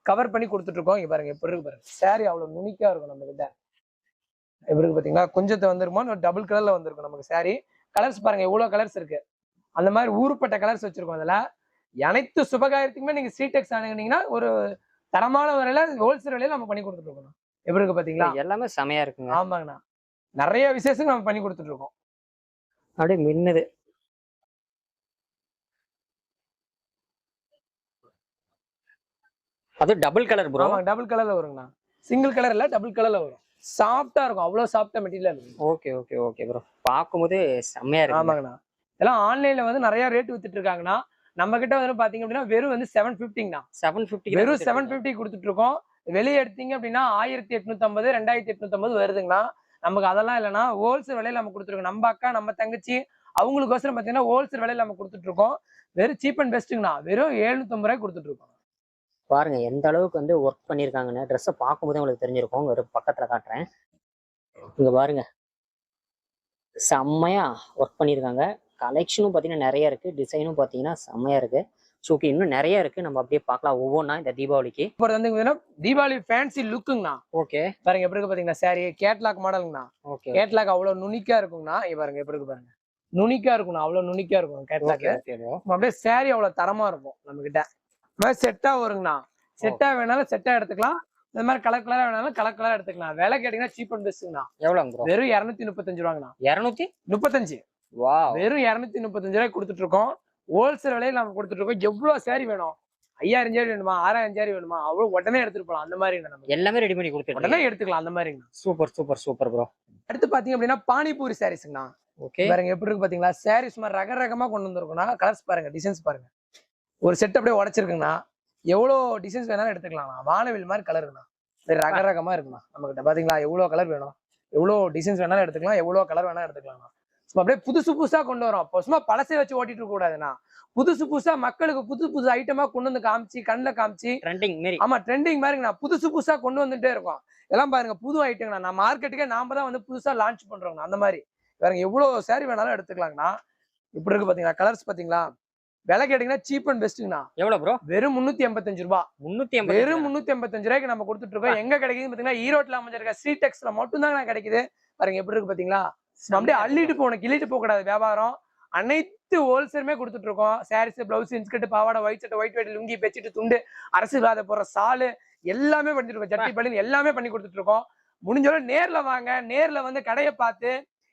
கவர் பண்ணி கொடுத்துட்டு இருக்கோம் இங்க பாருங்க எப்படி இருக்கு பாருங்க. saree அவ்வளவு நுனிக்கா இருக்கும் நம்ம கிட்ட எப்படி இருக்கு பாத்தீங்களா? கொஞ்சத்தை வந்துருமோ டபுள் கலர்ல வந்திருக்கும் நமக்கு saree. கலர்ஸ் பாருங்க எவ்வளவு கலர்ஸ் இருக்கு? அந்த மாதிரி ஊருப்பட்ட கலர்ஸ் வச்சிருக்கோம் அதுல. அனைத்து சுபகாரியத்துக்குமே நீங்கள் சீடெக்ஸ் அணுகுனீங்கன்னா ஒரு தரமான வரையில ஹோல்சேல் விலையில நம்ம பண்ணி கொடுத்துட்டு இருக்கோம் எப்படி இருக்கு பாத்தீங்களா? எல்லாமே செமையா இருக்குங்க. ஆமாங்கண்ணா. நிறைய விசேஷம் நம்ம பண்ணி கொடுத்துட்டு இருக்கோம். அப்படியே மின்னுது. அது டபுள் கலர் ப்ரோ ஆமாங்க டபுள் கலர்ல வருங்கண்ணா. சிங்கிள் கலர் இல்ல டபுள் கலர்ல வரும். சாஃப்டா இருக்கும். அவ்வளவு சாஃப்டா material okay okay okay bro பார்க்கும்போது செம்மையா இருக்கு ஆமாங்கண்ணா. இதெல்லாம் ஆன்லைன்ல வந்து நிறைய ரேட் வித்துட்டு இருக்காங்கண்ணா. நம்ம கிட்ட வந்து பாத்தீங்க அப்படின்னா வெறும் வந்து செவன் பிப்டிங்கண்ணா செவன் ஃபிஃப்டி வெறும் செவன் பிப்டி கொடுத்துட்டு இருக்கோம் வெளியே எடுத்தீங்க அப்படின்னா ஆயிரத்தி எட்நூத்தி ஐம்பது ரெண்டாயிரத்தி எட்நூத்தி ஐம்பது வருதுங்கண்ணா. நமக்கு அதெல்லாம் இல்லைன்னா ஹோல்சேல் விலையில நம்ம கொடுத்துருக்கோம். நம்ம அக்கா நம்ம தங்கச்சி அவங்களுக்கோசரம் பாத்தீங்கன்னா ஹோல்சேல் விலையில நம்ம கொடுத்துட்டு இருக்கோம் வெறும் சீப் அண்ட் பெஸ்ட்டுங்கண்ணா வெறும் எழுநூத்தம்பது ரூபாய் கொடுத்துட்டு இருக்கோம் பாருங்க எந்த அளவுக்கு வந்து ஒர்க் பண்ணியிருக்காங்கன்னு ட்ரெஸ்ஸை பார்க்கும்போதே உங்களுக்கு தெரிஞ்சிருக்கும். ஒரு பக்கத்துல காட்டுறேன். இங்க பாருங்க. செம்மையா ஒர்க் பண்ணியிருக்காங்க. கலெக்ஷனும் பார்த்தீங்கன்னா நிறைய இருக்கு. டிசைனும் பார்த்தீங்கன்னா செம்மையா இருக்கு. ஸோ ஓகே இன்னும் நிறைய இருக்கு. நம்ம அப்படியே பார்க்கலாம் ஒவ்வொன்றா இந்த தீபாவளிக்கு. இப்போ வந்து தீபாவளி ஃபேன்சி லுக்குங்கண்ணா ஓகே பாருங்க எப்படி இருக்கு பாத்தீங்கன்னா சாரி கேட்லாக் மாடலுங்கண்ணா ஓகே கேட்லாக் அவ்வளவு நுனிக்கா இருக்குங்கண்ணா. பாருங்க எப்படி இருக்கு பாருங்க. நுனிக்கா இருக்கும்ண்ணா அவ்வளவு நுனிக்கா இருக்கும் கேட்லாக் அப்படியே சாரி அவ்வளவு தரமா இருக்கும் நம்ம கிட்ட செட்டா வருங்கண்ணா. செட்டா வேணாலும் செட்டா எடுத்துக்கலாம். இந்த மாதிரி கலர் கலரா வேணாலும் கலர் கலரா எடுத்துக்கலாம். விலை கேட்டீங்கன்னா சீப் அண்ட் பெஸ்ட்டுங்கண்ணா எவ்வளோங்க வெறும் இரநூத்தி முப்பத்தஞ்சு ரூபாங்கண்ணா. இரநூத்தி? முப்பத்தஞ்சு. வெறும் இரநூத்தி முப்பத்தஞ்சு ரூபாய் கொடுத்துட்டு இருக்கோம் ஹோல்சேல் விலையில நம்ம கொடுத்துட்டு இருக்கோம் எவ்வளவு சாரி வேணும்? ஐயாயிரம் சாரி வேணுமா? ஆறாயிரம் சாரி வேணுமா? அவ்வளவு உடனே எடுத்துட்டு போலாம். அந்த மாதிரி நம்ம. எல்லாமே ரெடி பண்ணி கொடுத்துருக்கேன் உடனே எடுத்துக்கலாம். அந்த மாதிரிங்கண்ணா சூப்பர் சூப்பர் சூப்பர் ப்ரோ அடுத்து பாத்தீங்க அப்படின்னா பானிபூரி சாரீஸ்ங்கண்ணா ஓகே. பாருங்க எப்படி இருக்கு பாத்தீங்களா? சாரீஸ் மாதிரி ரக ரகமா கொண்டு வந்திருக்கும்னா கலர்ஸ் பாருங்க டிசைன்ஸ் பாருங்க. ஒரு செட் அப்படியே உடைச்சிருக்குங்கண்ணா. எவ்வளோ டிசைன்ஸ் வேணாலும் எடுத்துக்கலாம்ண்ணா. வானவில் மாதிரி கலருங்கண்ணா ரக ரகமா இருக்குண்ணா. நம்ம கிட்ட பாத்தீங்களா? எவ்வளோ கலர் வேணும்? எவ்வளோ டிசைன்ஸ் வேணாலும் எடுத்துக்கலாம். எவ்வளோ கலர் வேணாலும் எடுத்துக்கலாம்ண்ணா. அப்படியே புதுசு புதுசா கொண்டு வரோம். இப்போ சும்மா பழசை வச்சு ஓட்டிட்டு இருக்க கூடாதுண்ணா. புதுசு புதுசா மக்களுக்கு புது புது ஐட்டமா கொண்டு வந்து காமிச்சு கண்ணில் காமிச்சு. ட்ரெண்டிங் மாரி ஆமா ட்ரெண்டிங் மாதிரிங்கண்ணா புதுசு புதுசா கொண்டு வந்துட்டே இருக்கோம். எல்லாம் பாருங்க புது ஐட்டங்கண்ணா நான் மார்க்கெட்டுக்கே நாம தான் வந்து புதுசா லான்ச் பண்றோங்கண்ணா. அந்த மாதிரி. பாருங்க எவ்வளவு saree வேணாலும் எடுத்துக்கலாங்கண்ணா. இப்படி இருக்கு பாத்தீங்களா கலர்ஸ் பாத்தீங்களா? விலை கேட்டீங்கன்னா சீப் அண்ட் பெஸ்ட்டுங்கண்ணா எவ்வளோ ப்ரோ வெறும் முன்னூத்தி எண்பத்தஞ்சு ரூபாய் முந்நூற்றி ஐம்பது வெறும் முன்னூத்தி எண்பத்தஞ்சு ரூபாய்க்கு நம்ம கொடுத்துட்டு இருக்கோம். எங்க கிடைக்குதுன்னு பாத்தீங்கன்னா ஈரோட்ல அமைஞ்சிருக்க ஸ்ட்ரீட் டெக்ஸ்ல மட்டும் தான் கிடைக்குது. பாருங்க எப்படி இருக்கு பாத்தீங்களா? அப்படியே அள்ளிட்டு போகணும் கிள்ளிட்டு போக கூடாது வியாபாரம். அனைத்து ஹோல்சேலுமே கொடுத்துட்டு இருக்கோம் சாரீஸ் பிளவுஸ் இன்ஸ்கர்ட் பாவாடை ஒயிட் சட்டை ஒயிட் ஒயிட் லுங்கி பெச்சிட்டு துண்டு அரசு விவாத போற சாலு எல்லாமே பண்ணிட்டு இருக்கோம் ஜட்டி பள்ளி எல்லாமே பண்ணி கொடுத்துட்டு இருக்கோம் முடிஞ்சளவு நேர்ல வாங்க. நேர்ல வந்து கடையை பார்த்து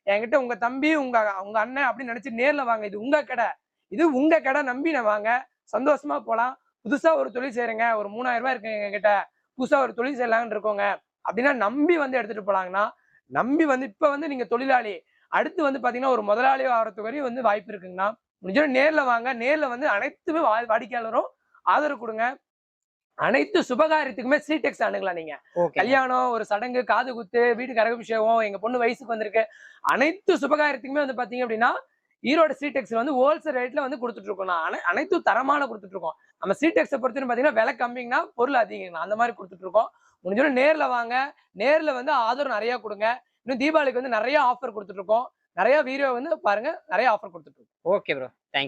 என்கிட்ட உங்க தம்பி உங்க உங்க அண்ணன் அப்படின்னு நினைச்சு நேர்ல வாங்க. இது உங்க கடை. இது உங்க கடை நம்பி நான் வாங்க. சந்தோஷமா போலாம். புதுசா ஒரு தொழில் செய்யறேங்க ஒரு மூணாயிரம் ரூபாய் இருக்கு எங்க கிட்ட புதுசா ஒரு தொழில் செய்யலாம்னு இருக்கோங்க. அப்படின்னா நம்பி வந்து எடுத்துட்டு போலாங்கண்ணா நம்பி வந்து இப்ப வந்து நீங்க தொழிலாளி அடுத்து வந்து பாத்தீங்கன்னா ஒரு முதலாளி ஆகிறதுக்கு வரையும் வந்து வாய்ப்பு இருக்குங்கண்ணா. முடிஞ்சா நேர்ல வாங்க. நேர்ல வந்து அனைத்துமே வா- வாடிக்கையாளரும் ஆதரவு கொடுங்க. அனைத்து சுபகாரியத்துக்குமே ஸ்ரீடெக்ஸ் அணுகலாம் நீங்க. கல்யாணம் ஒரு சடங்கு காது குத்து வீட்டு கரகபிஷேகம் எங்க பொண்ணு வயசுக்கு வந்திருக்கு. அனைத்து சுபகாரியத்துக்குமே வந்து பாத்தீங்க அப்படின்னா ஈரோடு ஸ்ரீடெக்ஸ்ல வந்து ஹோல்சேல் ரேட்ல வந்து கொடுத்துட்டு இருக்கோம் நான் அனை- அனைத்தும் தரமான கொடுத்துட்டு இருக்கோம். நம்ம ஸ்ரீடெக்ஸை பொறுத்து பாத்தீங்கன்னா விலை கம்மிங்கன்னா பொருள் அதிகங்கண்ணா. அந்த மாதிரி கொடுத்துட்டு இருக்கோம். முடிஞ்சோட நேரில் வாங்க. நேரில் வந்து ஆதரவு நிறைய கொடுங்க. இன்னும் தீபாவளிக்கு வந்து நிறைய ஆஃபர் கொடுத்துட்ருக்கோம் நிறையா நிறைய வீடியோ வந்து பாருங்க. நிறைய ஆஃபர் கொடுத்துட்ருக்கோம் ஓகே ப்ரோ தேங்க்